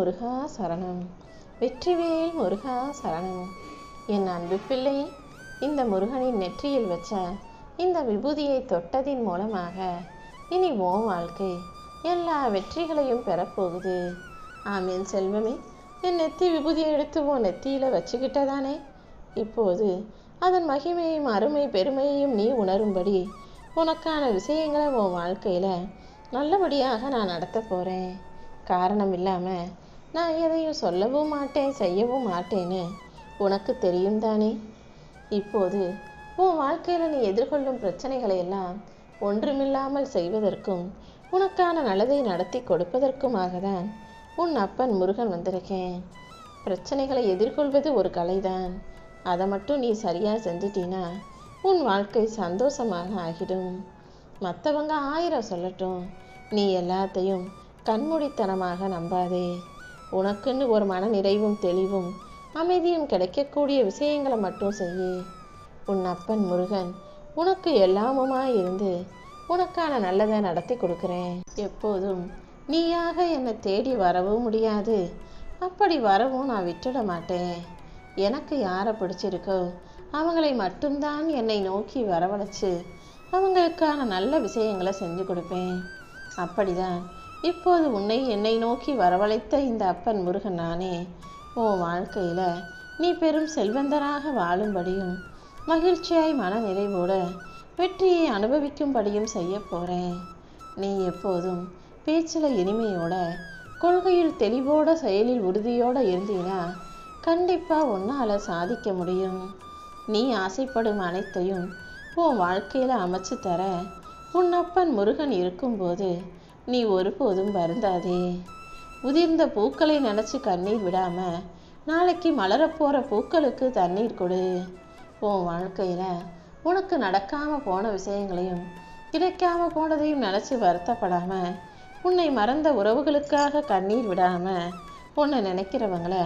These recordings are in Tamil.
முருகா சரணம். வெற்றிவேல் முருகா சரணம். என் அன்பு பிள்ளை இந்த முருகனின் நெற்றியில் வச்ச இந்த விபூதியை தொட்டதின் மூலமாக இனி ஓ வாழ்க்கை எல்லா வெற்றிகளையும் பெறப்போகுது. ஆமீன் செல்வமே என் நெத்தி விபூதியை எடுத்து உன் நெத்தியில் வச்சுக்கிட்டதானே? இப்போது அதன் மகிமையும் அருமை பெருமையையும் நீ உணரும்படி உனக்கான விஷயங்களை உன் வாழ்க்கையில் நல்லபடியாக நான் நடத்த போகிறேன் காரணம் இல்லாமல் நான் எதையும் சொல்லவும் மாட்டேன் செய்யவும் மாட்டேன்னு உனக்கு தெரியும் தானே? இப்போது உன் வாழ்க்கையில் நீ எதிர்கொள்ளும் பிரச்சனைகளை எல்லாம் ஒன்றுமில்லாமல் செய்வதற்கும் உனக்கான நல்லதை நடத்தி கொடுப்பதற்குமாக தான் உன் அப்பன் முருகன் வந்திருக்கேன். பிரச்சனைகளை எதிர்கொள்வது ஒரு கலைதான். அதை மட்டும் நீ சரியாக செஞ்சிட்டினா உன் வாழ்க்கை சந்தோஷமாக ஆகிடும். மற்றவங்க ஆயிரம் சொல்லட்டும். நீ எல்லாத்தையும் கண்மூடித்தனமாக நம்பாதே. உனக்குன்னு ஒரு மன நிறைவும் தெளிவும் அமைதியும் கிடைக்கக்கூடிய விஷயங்களை மட்டும் செய்யு. உன் அப்பன் முருகன் உனக்கு எல்லாமுமாய் இருந்து உனக்கான நல்லதை நடத்தி கொடுக்குறேன். எப்போதும் நீயாக என்னை தேடி வரவும் முடியாது. அப்படி வரவும் நான் விட்டுட மாட்டேன். எனக்கு யாரை பிடிச்சிருக்கோ அவங்களை மட்டும்தான் என்னை நோக்கி வரவழைச்சு அவங்களுக்கான நல்ல விஷயங்களை செஞ்சு கொடுப்பேன். அப்படிதான் இப்போது உன்னை என்னை நோக்கி வரவழைத்த இந்த அப்பன் முருகன் நானே. உன் வாழ்க்கையில் நீ பெரும் செல்வந்தராக வாழும்படியும் மகிழ்ச்சியாய் மன நிறைவோட வெற்றியை அனுபவிக்கும்படியும் செய்ய போகிறேன் நீ எப்போதும் பேச்சில் இனிமையோட கொள்கையில் தெளிவோட செயலில் உறுதியோடு இருந்தீனா கண்டிப்பாக உன்னால் சாதிக்க முடியும். நீ ஆசைப்படும் அனைத்தையும் உன் வாழ்க்கையில் அமைச்சு தர உன் அப்பன் முருகன் இருக்கும்போது நீ ஒருபோதும் வருந்தாதே. உதிர்ந்த பூக்களை நினச்சி கண்ணீர் விடாமல் நாளைக்கு மலரப்போகிற பூக்களுக்கு தண்ணீர் கொடு. உன் வாழ்க்கையில் உனக்கு நடக்காமல் போன விஷயங்களையும் கிடைக்காம போனதையும் நினச்சி வருத்தப்படாமல் உன்னை மறந்த உறவுகளுக்காக கண்ணீர் விடாமல் உன்னை நினைக்கிறவங்கள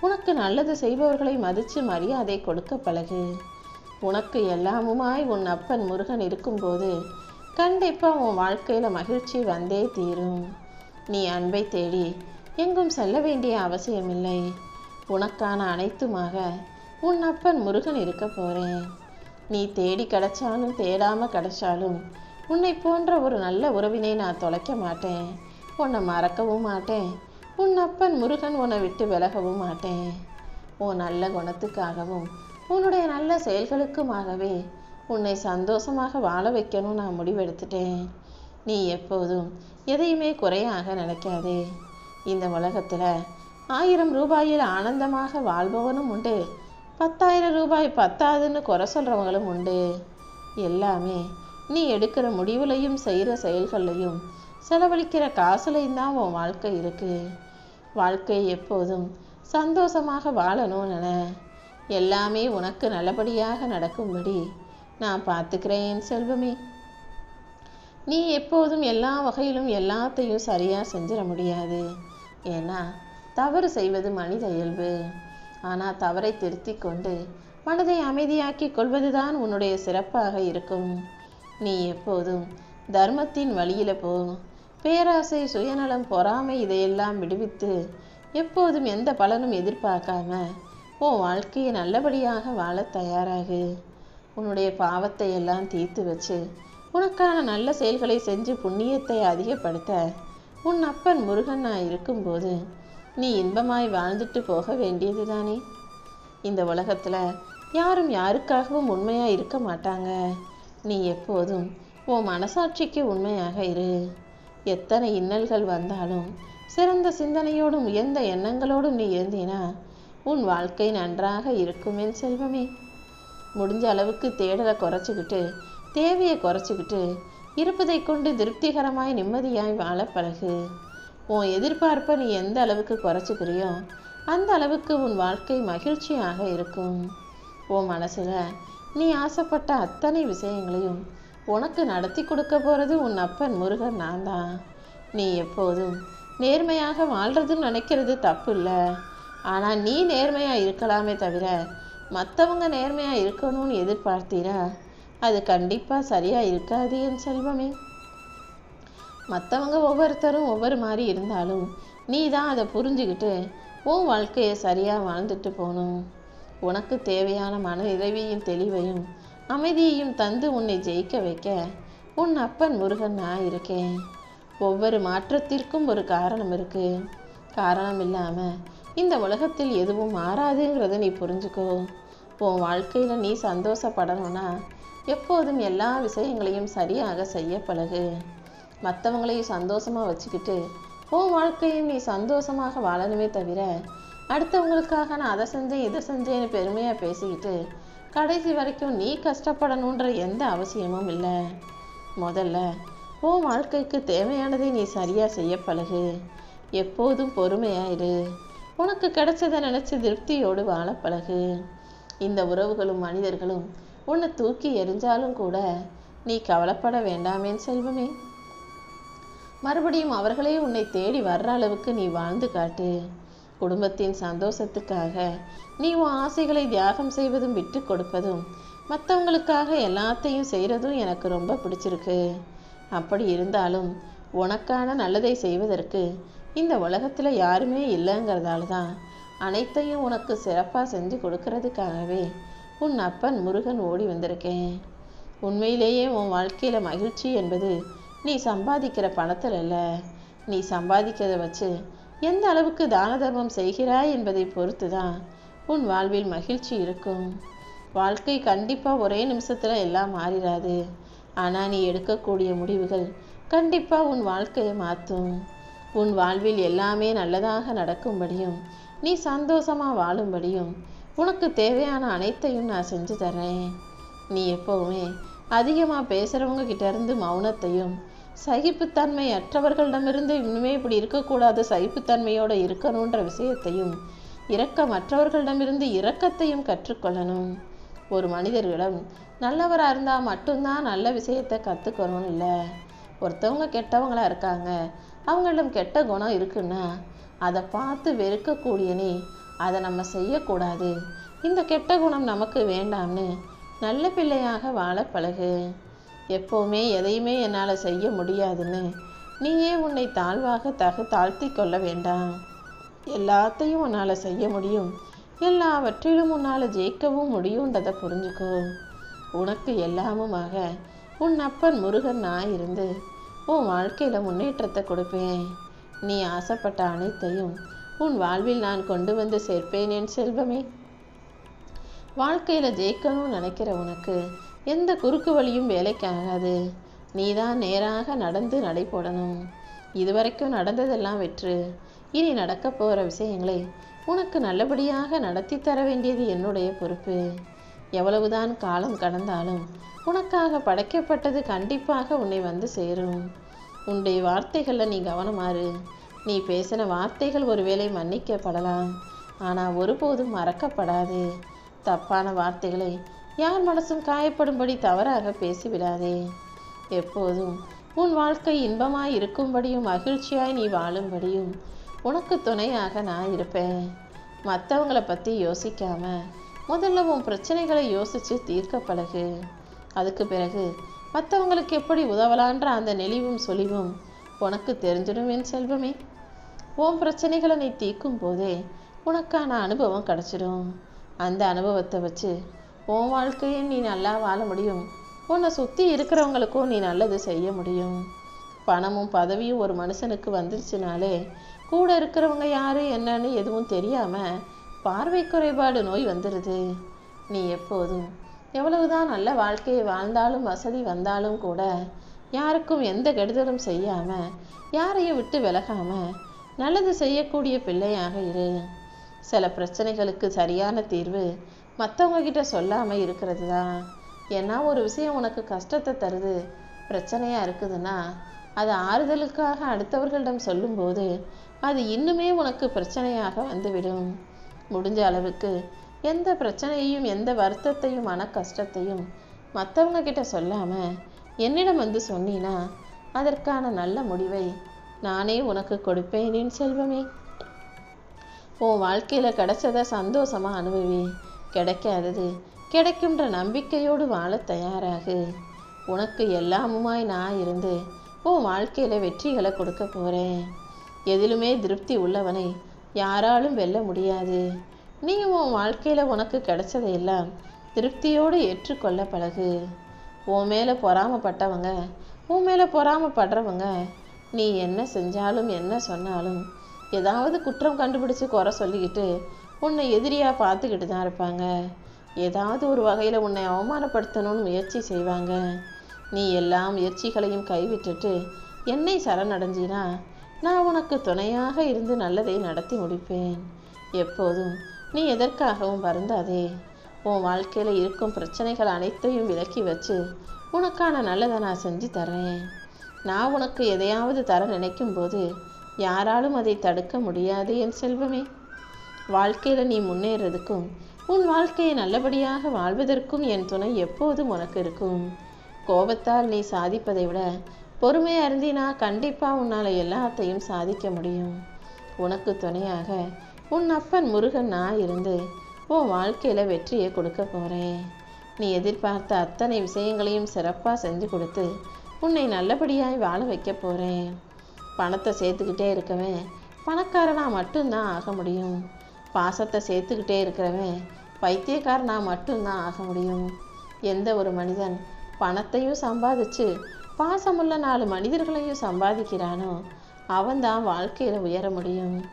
உனக்கு நல்லது செய்பவர்களை மதித்து மரியாதை கொடுக்க பழகு. உனக்கு எல்லாமுமாய் உன் அப்பன் முருகன் இருக்கும்போது கண்டிப்பாக உன் வாழ்க்கையில் மகிழ்ச்சி வந்தே தீரும். நீ அன்பை தேடி எங்கும் செல்ல வேண்டிய அவசியமில்லை. உனக்கான அனைத்துமாக உன் அப்பன் முருகன் இருக்க போகிறேன் நீ தேடி கிடைச்சாலும் தேடாமல் கிடைச்சாலும் உன்னை போன்ற ஒரு நல்ல உறவினை நான் தொலைக்க மாட்டேன். உன்னை மறக்கவும் மாட்டேன். உன் அப்பன் முருகன் உன்னை விட்டு விலகவும் மாட்டேன். உன் நல்ல குணத்துக்காகவும் உன்னுடைய நல்ல செயல்களுக்குமாகவே உன்னை சந்தோஷமாக வாழ வைக்கணும் நான் முடிவெடுத்துட்டேன். நீ எப்போதும் எதையுமே குறையாக நினைக்காதே. இந்த உலகத்தில் ஆயிரம் ரூபாயில் ஆனந்தமாக வாழ்பவனும் உண்டு. பத்தாயிரம் ரூபாய் பத்தாதுன்னு குறை சொல்கிறவங்களும் உண்டு. எல்லாமே நீ எடுக்கிற முடிவுலையும் செய்கிற செயல்கள்லையும் செலவழிக்கிற காசுலையும் தான் உன் வாழ்க்கை இருக்குது வாழ்க்கை எப்போதும் சந்தோஷமாக வாழணும் என எல்லாமே உனக்கு நல்லபடியாக நடக்கும்படி நான் பார்த்துக்கிறேன் செல்வமே. நீ எப்போதும் எல்லா வகையிலும் எல்லாத்தையும் சரியாக செஞ்சிட முடியாது. ஏன்னா தவறு செய்வது மனித இயல்பு. ஆனால் தவறை திருத்தி கொண்டு மனதை அமைதியாக்கி கொள்வதுதான் உன்னுடைய சிறப்பாக இருக்கும். நீ எப்போதும் தர்மத்தின் வழியில போ. பேராசை சுயநலம் பொறாமை இதையெல்லாம் விடுவித்து எப்போதும் எந்த பலனும் எதிர்பார்க்காம உன் வாழ்க்கையை நல்லபடியாக வாழ தயாராகு. உன்னுடைய பாவத்தை எல்லாம் தீர்த்து வச்சு உனக்கான நல்ல செயல்களை செஞ்சு புண்ணியத்தை அதிகப்படுத்த உன் அப்பன் முருகன் நான் இருக்கும்போது நீ இன்பமாய் வாழ்ந்துட்டு போக வேண்டியது தானே இந்த உலகத்தில் யாரும் யாருக்காகவும் உண்மையாக இருக்க மாட்டாங்க. நீ எப்போதும் உன் மனசாட்சிக்கு உண்மையாக இரு. எத்தனை இன்னல்கள் வந்தாலும் சிறந்த சிந்தனையோடும் உயர்ந்த எண்ணங்களோடும் நீ இருந்தீனா உன் வாழ்க்கை நன்றாக இருக்குமே செல்வமே. முடிஞ்ச அளவுக்கு தேடலை குறைச்சிக்கிட்டு தேவையை குறைச்சிக்கிட்டு இருப்பதை கொண்டு திருப்திகரமாய் நிம்மதியாய் வாழ பழகு. உன் எதிர்பார்ப்பை நீ எந்த அளவுக்கு குறைச்சிக்கிறியோ அந்த அளவுக்கு உன் வாழ்க்கை மகிழ்ச்சியாக இருக்கும். உன் மனசில் நீ ஆசைப்பட்ட அத்தனை விஷயங்களையும் உனக்கு நடத்தி கொடுக்க போகிறது உன் அப்பன் முருகன் நான் தான். நீ எப்போதும் நேர்மையாக வாழ்கிறதுன்னு நினைக்கிறது தப்பு இல்லை. ஆனால் நீ நேர்மையாக இருக்கலாமே தவிர மற்றவங்க நேர்மையாக இருக்கணும்னு எதிர்பார்த்தீரா அது கண்டிப்பாக சரியாக இருக்காது என் செல்வமே. மற்றவங்க ஒவ்வொருத்தரும் ஒவ்வொரு மாதிரி இருந்தாலும் நீ தான் அதை புரிஞ்சுக்கிட்டு உன் வாழ்க்கையை சரியாக வாழ்ந்துட்டு போகணும். உனக்கு தேவையான மன நிறைவையும் தெளிவையும் அமைதியையும் தந்து உன்னை ஜெயிக்க வைக்க உன் அப்பன் முருகன் நான் இருக்கேன். ஒவ்வொரு மாற்றத்திற்கும் ஒரு காரணம் இருக்குது காரணம் இல்லாமல் இந்த உலகத்தில் எதுவும் மாறாதுங்கிறத நீ புரிஞ்சுக்கோ. உன் வாழ்க்கையில் நீ சந்தோஷப்படணும்னா எப்போதும் எல்லா விஷயங்களையும் சரியாக செய்ய பழகு. மற்றவங்களையும் சந்தோஷமாக வச்சுக்கிட்டு உன் வாழ்க்கையும் நீ சந்தோஷமாக வாழணுமே தவிர அடுத்தவங்களுக்காக நான் அதை செஞ்சேன் இதை செஞ்சேன்னு பெருமையாக பேசிக்கிட்டு கடைசி வரைக்கும் நீ கஷ்டப்படணுன்ற எந்த அவசியமும் இல்லை. முதல்ல உன் வாழ்க்கைக்கு தேவையானதை நீ சரியாக செய்ய பழகு. எப்போதும் பொறுமையாயிரு உனக்கு கிடைச்சதை நினச்சி திருப்தியோடு வாழ பழகு. இந்த உறவுகளும் மனிதர்களும் உன்னை தூக்கி எரிஞ்சாலும் கூட நீ கவலைப்பட வேண்டாமேன் செல்வமே. மறுபடியும் அவர்களே உன்னை தேடி வர்ற அளவுக்கு நீ வாழ்ந்து காட்டு. குடும்பத்தின் சந்தோஷத்துக்காக நீ உன் ஆசைகளை தியாகம் செய்வதும் விட்டு கொடுப்பதும் மற்றவங்களுக்காக எல்லாத்தையும் செய்கிறதும் எனக்கு ரொம்ப பிடிச்சிருக்கு. அப்படி இருந்தாலும் உனக்கான நல்லதை செய்வதற்கு இந்த உலகத்தில் யாருமே இல்லைங்கிறதால தான் அனைத்தையும் உனக்கு சிறப்பாக செஞ்சு கொடுக்கறதுக்காகவே உன் அப்பன் முருகன் ஓடி வந்திருக்கேன். உண்மையிலேயே உன் வாழ்க்கையில் மகிழ்ச்சி என்பது நீ சம்பாதிக்கிற பணத்தில் இல்லை. நீ சம்பாதிக்கிறத வச்சு எந்த அளவுக்கு தான தர்மம் செய்கிறாய் என்பதை பொறுத்து தான் உன் வாழ்வில் மகிழ்ச்சி இருக்கும். வாழ்க்கை கண்டிப்பாக ஒரே நிமிஷத்தில் எல்லாம் மாறிடாது ஆனால் நீ எடுக்கக்கூடிய முடிவுகள் கண்டிப்பாக உன் வாழ்க்கையை மாற்றும் உன் வாழ்வில் எல்லாமே நல்லதாக நடக்கும்படியும் நீ சந்தோஷமாக வாழும்படியும் உனக்கு தேவையான அனைத்தையும் நான் செஞ்சு தர்றேன். நீ எப்போவுமே அதிகமாக பேசுகிறவங்க கிட்டேருந்து மௌனத்தையும் சகிப்புத்தன்மை அற்றவர்களிடமிருந்து இன்னுமே இப்படி இருக்கக்கூடாது சகிப்புத்தன்மையோடு இருக்கணுன்ற விஷயத்தையும் இரக்கமற்றவர்களிடமிருந்து இரக்கத்தையும் கற்றுக்கொள்ளணும். ஒரு மனிதர்களிடம் நல்லவராக இருந்தால் மட்டும்தான் நல்ல விஷயத்தை கற்றுக்கணும் இல்லை. ஒருத்தவங்க கெட்டவங்களாக இருக்காங்க அவங்களிடம் கெட்ட குணம் இருக்குன்னா அதை பார்த்து வெறுக்கக்கூடிய நீ அதை நம்ம செய்யக்கூடாது. இந்த கெட்ட குணம் நமக்கு வேண்டாம்னு நல்ல பிள்ளையாக வாழ பழகு. எப்போவுமே எதையுமே என்னால் செய்ய முடியாதுன்னு நீயே உன்னை தாழ்வாக தகு தாழ்த்தி கொள்ள வேண்டாம். எல்லாத்தையும் உன்னால் செய்ய முடியும். எல்லாவற்றிலும் உன்னால் ஜெயிக்கவும் முடியுன்றதை புரிஞ்சுக்கோ. உனக்கு எல்லாமுமாக உன் அப்பன் முருகன் நான் இருந்து உன் வாழ்க்கையில் முன்னேற்றத்தை கொடுப்பேன். நீ ஆசைப்பட்ட அனைத்தையும் உன் வாழ்வில் நான் கொண்டு வந்து சேர்ப்பேன் என் செல்வமே. வாழ்க்கையில் ஜெயிக்கணும்னு நினைக்கிற உனக்கு எந்த குறுக்கு வழியும் வேலைக்காகாது. நீ தான் நேராக நடந்து நடை போடணும். இதுவரைக்கும் நடந்ததெல்லாம் வெற்று இனி நடக்க போகிற விஷயங்களை உனக்கு நல்லபடியாக நடத்தி தர வேண்டியது என்னுடைய பொறுப்பு. எவ்வளவுதான் காலம் கடந்தாலும் உனக்காக படைக்கப்பட்டது கண்டிப்பாக உன்னை வந்து சேரும். உன்னுடைய வார்த்தைகளில் நீ கவனமாறு. நீ பேசின வார்த்தைகள் ஒருவேளை மன்னிக்கப்படலாம். ஆனால் ஒருபோதும் மறக்கப்படாது. தப்பான வார்த்தைகளை யார் மனசும் காயப்படும்படி தவறாக பேசிவிடாதே. எப்போதும் உன் வாழ்க்கை இன்பமாய் இருக்கும்படியும் மகிழ்ச்சியாய் நீ வாழும்படியும் உனக்கு துணையாக நான் இருப்பேன். மற்றவங்களை பற்றி யோசிக்காமல் முதல்ல உன் பிரச்சனைகளை யோசித்து தீர்க்க பழகு. அதுக்கு பிறகு மற்றவங்களுக்கு எப்படி உதவலான்ற அந்த நெளிவும் சொலிவும் உனக்கு தெரிஞ்சிடும் என் செல்வமே. உன் பிரச்சனைகளை நீ தீர்க்கும் போதே உனக்கான அனுபவம் கிடச்சிடும். அந்த அனுபவத்தை வச்சு உன் வாழ்க்கையை நீ நல்லா வாழ முடியும். உன்னை சுற்றி இருக்கிறவங்களுக்கும் நீ நல்லது செய்ய முடியும். பணமும் பதவியும் ஒரு மனுஷனுக்கு வந்துருச்சுனாலே கூட இருக்கிறவங்க யார் என்னன்னு எதுவும் தெரியாமல் பார்வை குறைபாடு நோய் வந்துடுது நீ எப்போதும் எவ்வளவுதான் நல்ல வாழ்க்கையை வாழ்ந்தாலும் வசதி வந்தாலும் கூட யாருக்கும் எந்த கெடுதலும் செய்யாம யாரையும் விட்டு விலகாம நல்லது செய்யக்கூடிய பிள்ளையாக இரு. சில பிரச்சனைகளுக்கு சரியான தீர்வு மற்றவங்க கிட்ட சொல்லாம இருக்கிறது தான் ஏன்னா ஒரு விஷயம் உனக்கு கஷ்டத்தை தருது பிரச்சனையா இருக்குதுன்னா அது ஆறுதலுக்காக அடுத்தவர்களிடம் சொல்லும்போது அது இன்னுமே உனக்கு பிரச்சனையாக வந்துவிடும். முடிஞ்ச அளவுக்கு எந்த பிரச்சனையையும் எந்த வருத்தத்தையும் மன கஷ்டத்தையும் மற்றவங்க கிட்ட சொல்லாம என்னிடம் வந்து சொன்னீனா அதற்கான நல்ல முடிவை நானே உனக்கு கொடுப்பேன் என் செல்வமே. உன் வாழ்க்கையில கிடைச்சதை சந்தோஷமா அனுபவி கிடைக்காதது கிடைக்கும்ன்ற நம்பிக்கையோடு வாழ தயாராகு. உனக்கு எல்லாமுமாய் நான் இருந்து உன் வாழ்க்கையில வெற்றிகளை கொடுக்க போறேன். எதிலுமே திருப்தி உள்ளவனை யாராலும் வெல்ல முடியாது. நீ உன் வாழ்க்கையில் உனக்கு கிடைச்சதையெல்லாம் திருப்தியோடு ஏற்றுக்கொள்ள பழகு. உன் மேலே பொறாமப்பட்டவங்க உன் மேலே பொறாமப்படுறவங்க நீ என்ன செஞ்சாலும் என்ன சொன்னாலும் ஏதாவது குற்றம் கண்டுபிடிச்சு குறை சொல்லிக்கிட்டு உன்னை எதிரியாக பார்த்துக்கிட்டு தான் இருப்பாங்க. ஏதாவது ஒரு வகையில் உன்னை அவமானப்படுத்தணும்னு முயற்சி செய்வாங்க. நீ எல்லா முயற்சிகளையும் கைவிட்டுட்டு என்னை சரணடைஞ்சினா நான் உனக்கு துணையாக இருந்து நல்லதை நடத்தி முடிப்பேன். எப்போதும் நீ எதற்காகவும் வருந்தாதே. உன் வாழ்க்கையில் இருக்கும் பிரச்சனைகள் அனைத்தையும் விலக்கி வச்சு உனக்கான நல்லதை நான் செஞ்சு தரேன் நான் உனக்கு எதையாவது தர நினைக்கும் போது யாராலும் அதை தடுக்க முடியாது என் செல்வமே. வாழ்க்கையில் நீ முன்னேறதுக்கும் உன் வாழ்க்கையை நல்லபடியாக வாழ்வதற்கும் என் துணை எப்போதும் உனக்கு இருக்கும். கோபத்தால் நீ சாதிப்பதை விட பொறுமையாக இருந்தினா கண்டிப்பாக உன்னால் எல்லாத்தையும் சாதிக்க முடியும். உனக்கு துணையாக உன் அப்பன் முருகன் நான் இருந்து உன் வாழ்க்கையில் வெற்றியை கொடுக்க போகிறேன் நீ எதிர்பார்த்த அத்தனை விஷயங்களையும் சிறப்பாக செஞ்சு கொடுத்து உன்னை நல்லபடியாய் வாழ வைக்க போகிறேன் பணத்தை சேர்த்துக்கிட்டே இருக்கவன் பணக்காரனாக மட்டும்தான் ஆக முடியும். பாசத்தை சேர்த்துக்கிட்டே இருக்கிறவன் பைத்தியக்காரனாக மட்டும்தான் ஆக முடியும். எந்த ஒரு மனிதன் பணத்தையும் சம்பாதிச்சு பாசமுள்ள நாலு மனிதர்களையும் சம்பாதிக்கிறானோ அவன்தான் வாழ்க்கையில் உயர முடியும்.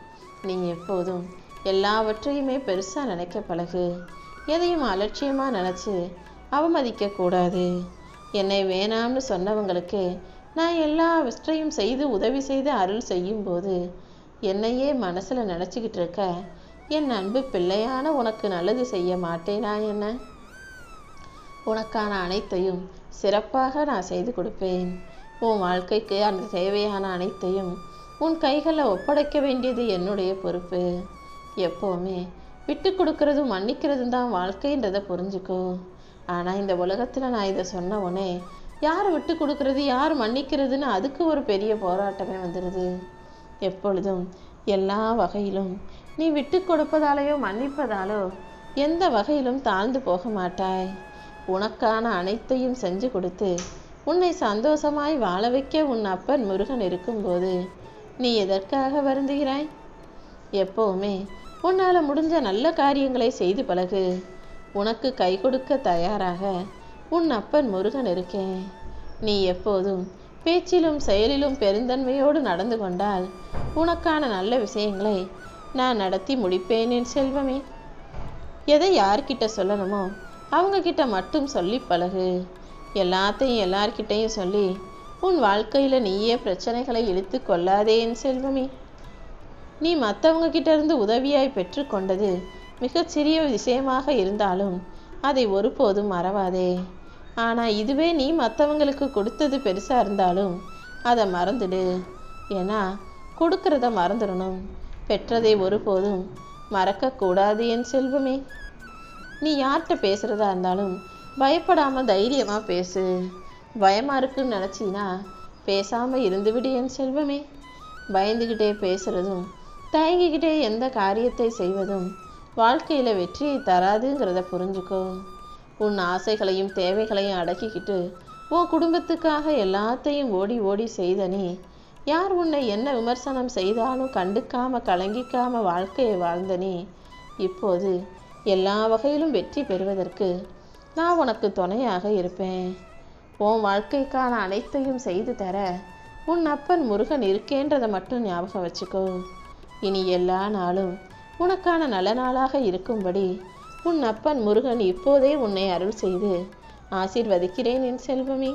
நீ எப்போதும் எல்லாவற்றையுமே பெருசாக நினைக்க பழகு. எதையும் அலட்சியமாக நினச்சி அவமதிக்கக்கூடாது என்னை வேணாம்னு சொன்னவங்களுக்கு நான் எல்லா எல்லாவற்றையும் செய்து உதவி செய்து அருள் செய்யும்போது என்னையே மனசில் நினச்சிக்கிட்டு இருக்க என் அன்பு பிள்ளையான உனக்கு நல்லது செய்ய மாட்டேனா என்ன? உனக்கான அனைத்தையும் சிறப்பாக நான் செய்து கொடுப்பேன். உன் வாழ்க்கைக்கு அந்த தேவையான அனைத்தையும் உன் கைகளை ஒப்படைக்க வேண்டியது என்னுடைய பொறுப்பு. எப்போவுமே விட்டு கொடுக்கறதும் மன்னிக்கிறதும் தான் வாழ்க்கைன்றதை புரிஞ்சுக்கோ. ஆனால் இந்த உலகத்தில் நான் இதை சொன்ன உடனே யார் விட்டு கொடுக்கறது யார் மன்னிக்கிறதுன்னு அதுக்கு ஒரு பெரிய போராட்டமே வந்துடுது. எப்பொழுதும் எல்லா வகையிலும் நீ விட்டு கொடுப்பதாலேயோ மன்னிப்பதாலோ எந்த வகையிலும் தாழ்ந்து போக மாட்டாய். உனக்கான அனைத்தையும் செஞ்சு கொடுத்து உன்னை சந்தோஷமாய் வாழ வைக்க உன் அப்பன் முருகன் இருக்கும்போது நீ எதற்காக வருந்துகிறாய்? எப்போவுமே உன்னால் முடிஞ்ச நல்ல காரியங்களை செய்து பழகு. உனக்கு கை கொடுக்க தயாராக உன் அப்பன் முருகன் இருக்கேன் நீ எப்போதும் பேச்சிலும் செயலிலும் பெருந்தன்மையோடு நடந்து கொண்டால் உனக்கான நல்ல விஷயங்களை நான் நடத்தி முடிப்பேனேன் செல்வமே. எதை யார்கிட்ட சொல்லணுமோ அவங்கக்கிட்ட மட்டும் சொல்லி பழகு. எல்லாத்தையும் எல்லார்கிட்டையும் சொல்லி உன் வாழ்க்கையில் நீயே பிரச்சனைகளை இழுத்து கொள்ளாதே என் செல்வமே. நீ மற்றவங்க கிட்டேருந்து உதவியாய் பெற்றுக்கொண்டது மிகச்சிறிய விஷயமாக இருந்தாலும் அதை ஒருபோதும் மறவாதே. ஆனால் இதுவே நீ மற்றவங்களுக்கு கொடுத்தது பெருசாக இருந்தாலும் அதை மறந்துடு. ஏன்னா கொடுக்கறத மறந்துடணும். பெற்றதை ஒருபோதும் மறக்கக்கூடாது என் செல்வமே. நீ யார்கிட்ட பேசுகிறதா இருந்தாலும் பயப்படாமல் தைரியமாக பேசு. பயமாக இருக்குன்னு நினச்சின்னா பேசாமல் இருந்துவிடு என் செல்வமே. பயந்துக்கிட்டே பேசுகிறதும் தயங்கிக்கிட்டே எந்த காரியத்தை செய்வதும் வாழ்க்கையில் வெற்றியை தராதுங்கிறத புரிஞ்சுக்கோ. உன் ஆசைகளையும் தேவைகளையும் அடக்கிக்கிட்டு உன் குடும்பத்துக்காக எல்லாத்தையும் ஓடி ஓடி செய்த நீ யார் உன்னை என்ன விமர்சனம் செய்தாலும் கண்டுக்காம கலங்கிக்காம வாழ்க்கையை வாழ்ந்த நீ இப்போது எல்லா வகையிலும் வெற்றி பெறுவதற்கு நான் உனக்கு துணையாக இருப்பேன். உன் வாழ்க்கைக்கான அனைத்தையும் செய்து தர உன் அப்பன் முருகன் இருக்கேன்றதை மட்டும் ஞாபகம் வச்சுக்கோ. இனி எல்லா நாளும் உனக்கான நல்ல நாளாக இருக்கும்படி உன் அப்பன் முருகன் இப்போதே உன்னை அருள் செய்து ஆசீர்வதிக்கிறேன் என் செல்வமே.